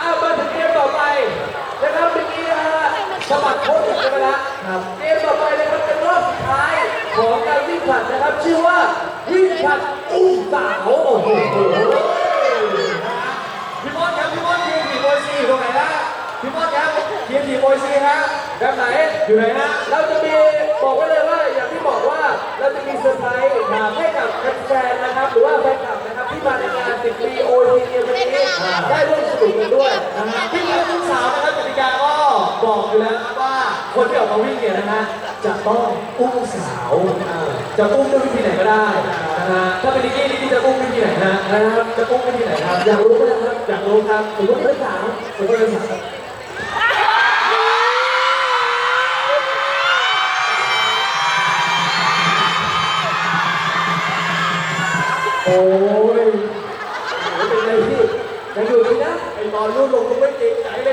อ้าวมาถึงเกมต่อไปนะครับเมื่อกี้นะฮะสะบัดโค้ชกันไปแล้วเกมต่อไปนะครับเป็นรอบสุดท้ายของการวิ่งผัดนะครับ ชื่อว่าวิ่งผัดอุ้งตาวโอ้โหพี่มอสครับพี่มอสทีมผีโบยซีตรงไหนฮะพี่มอสครับทีมผีโบยซีฮะแบบไหนอยู่ไหนฮะเราจะมีบอกไว้เลยว่าอย่างที่บอกว่าเราจะมีเซอร์ไพรส์ให้กับแฟนๆนะครับหรือว่า นุกกันด้วยนะฮะที่เรื่องทุกสาวนะครับกติกาก็บอกอยู่แล้วนะครับว่าคนที่ออกมาวิ่งเนี่ยนะฮะจะต้องอุ้มสาวอ่าจะอุ้มด้วยวิธีไหนก็ได้นะฮะถ้าเป็นนิกกี้นิกกี้จะอุ้มวิธีไหนฮะนะครับจะอุ้มวิธีไหนครับอยากรู้ไหมนะครับอยากรู้ครับสมมติเพื่อนสาวผมก็เลยถามโอ้ย اور لوگوں پہ دیکھتا ہے